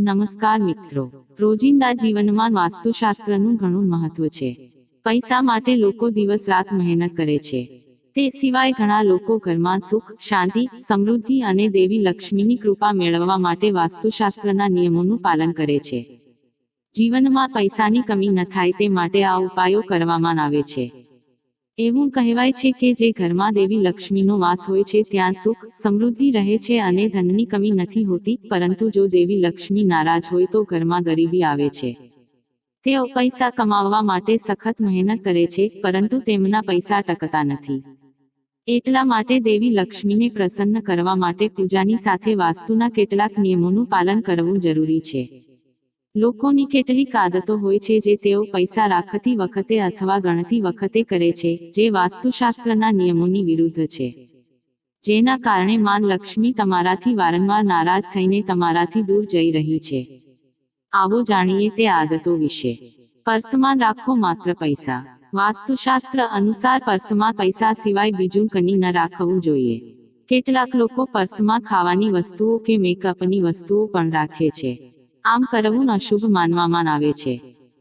નમસ્કાર મિત્રો. રોજિંદા જીવનમાં વાસ્તુશાસ્ત્રનું ઘણું મહત્વ છે. પૈસા માટે લોકો દિવસ રાત મહેનત કરે છે. તે સિવાય ઘણા લોકો ઘરમાં સુખ, શાંતિ, સમૃદ્ધિ અને દેવી લક્ષ્મીની કૃપા મેળવવા માટે વાસ્તુશાસ્ત્રના નિયમોનું પાલન કરે છે. જીવનમાં પૈસાની કમી ન થાય તે માટે આ ઉપાયો કરવામાં આવે છે. એવું કહેવાય છે કે જે ઘરમાં દેવી લક્ષ્મીનો વાસ હોય છે ત્યાં સુખ, સમૃદ્ધિ રહે છે અને ધનની કમી નથી હોતી, પરંતુ જો દેવી લક્ષ્મી નારાજ હોય તો ઘરમાં ગરીબી આવે છે. તેઓ પૈસા કમાવવા માટે સખત મહેનત કરે છે, પરંતુ તેમના પૈસા ટકતા નથી. એટલા માટે દેવી લક્ષ્મીને પ્રસન્ન કરવા માટે પૂજાની સાથે વાસ્તુના કેટલાક નિયમોનું પાલન કરવું જરૂરી છે. લોકોની કેટલીક આદતો હોય છે જે તેઓ પૈસા રાખતી વખતે અથવા ગણતી વખતે કરે છે, જે વાસ્તુશાસ્ત્રના નિયમોની વિરુદ્ધ છે. જેના કારણે માન લક્ષ્મી તમારાથી વારંવાર નારાજ થઈને તમારાથી દૂર જઈ રહી છે. આવો જાણીએ તે આદતો વિશે. પર્સમાં રાખો માત્ર પૈસા. વાસ્તુશાસ્ત્ર અનુસાર પર્સમાં પૈસા સિવાય બીજું કની ન રાખવું જોઈએ. કેટલાક લોકો પર્સમાં ખાવાની વસ્તુઓ કે મેકઅપની વસ્તુઓ પણ રાખે છે. આમ કરવું અશુભ માનવામાં આવે છે.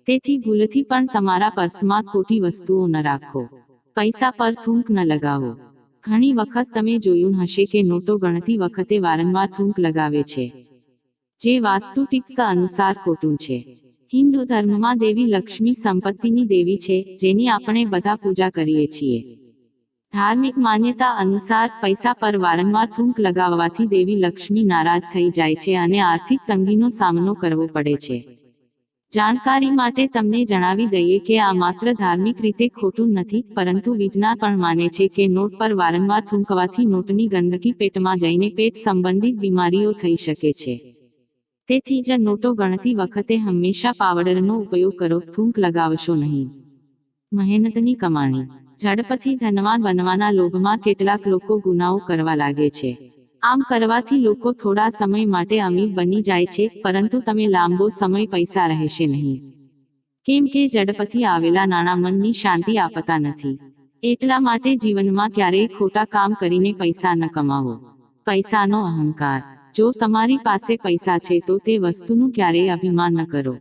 તેથી ભૂલથી પણ તમારા પર્સમાં ખોટી વસ્તુઓ ન રાખો. પૈસા પર થૂંક ન લગાવો. ઘણી વખત તમે જોયું હશે કે નોટો ગણતી વખતે વારંવાર થૂંક લગાવે છે. જે વાસ્તુ ટિપ્સ અનુસાર ખોટું છે. હિન્દુ ધર્મમાં દેવી લક્ષ્મી સંપત્તિની દેવી છે જેની આપણે બધા પૂજા કરીએ છીએ. ધાર્મિક માન્યતા અનુસાર પૈસા પર વારંવાર થૂંક લગાવવાથી દેવી લક્ષ્મી નારાજ થઈ જાય છે અને આર્થિક તંગીનો સામનો કરવો પડે છે. જાણકારી માટે તમને જણાવી દઈએ કે આ માત્ર ધાર્મિક રીતે ખોટું નથી, પરંતુ વિજ્ઞાન પણ માને છે કે નોટ પર વારંવાર થૂંકવાથી નોટની ગંદકી પેટમાં જઈને પેટ સંબંધિત બીમારીઓ થઈ શકે છે. તેથી જ નોટો ગણતી વખતે હંમેશા પાવડરનો ઉપયોગ કરો, થૂંક લગાવશો નહીં. મહેનતની કમાણી. ઝડપથી ધનવાન બનવાના લોભમાં કેટલાક લોકો ગુનાઓ કરવા લાગે છે. આમ કરવાથી લોકો થોડા સમય માટે અમીર બની જાય છે, પરંતુ તમે લાંબો સમય પૈસા રહેશે નહીં. કેમ કે ઝડપથી આવેલા નાણાં મનની શાંતિ આપતા નથી. એટલા માટે જીવનમાં ક્યારેય ખોટા કામ કરીને પૈસા ન કમાવો. પૈસાનો અહંકાર. જો તમારી પાસે પૈસા છે તો તે વસ્તુનું ક્યારેય અભિમાન ન કરો.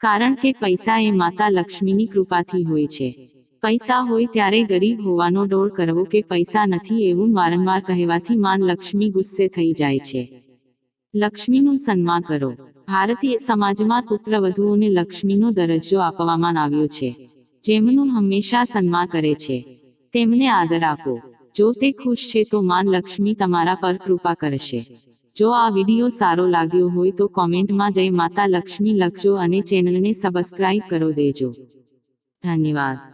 કારણ કે પૈસા એ માતા લક્ષ્મીની કૃપાથી હોય છે. પૈસા હોય ત્યારે ગરીબ હોવાનો ડોળ કરવો કે પૈસા નથી એવું વારંવાર કહેવાથી માન લક્ષ્મી ગુસ્સે થઈ જાય છે. લક્ષ્મીનું સન્માન કરો. ભારતીય સમાજમાં પુત્રવધુઓને લક્ષ્મીનો દરજ્જો આપવામાં આવ્યો છે. જેમનું હંમેશા સન્માન કરે છે. તેમને આદર આપો. જો તે ખુશ છે તો માન લક્ષ્મી તમારા પર કૃપા કરશે. જો આ વીડિયો સારો લાગ્યો હોય તો કોમેન્ટમાં જય માતા લક્ષ્મી લખજો અને ચેનલને સબસ્ક્રાઇબ કરો દેજો. ધન્યવાદ.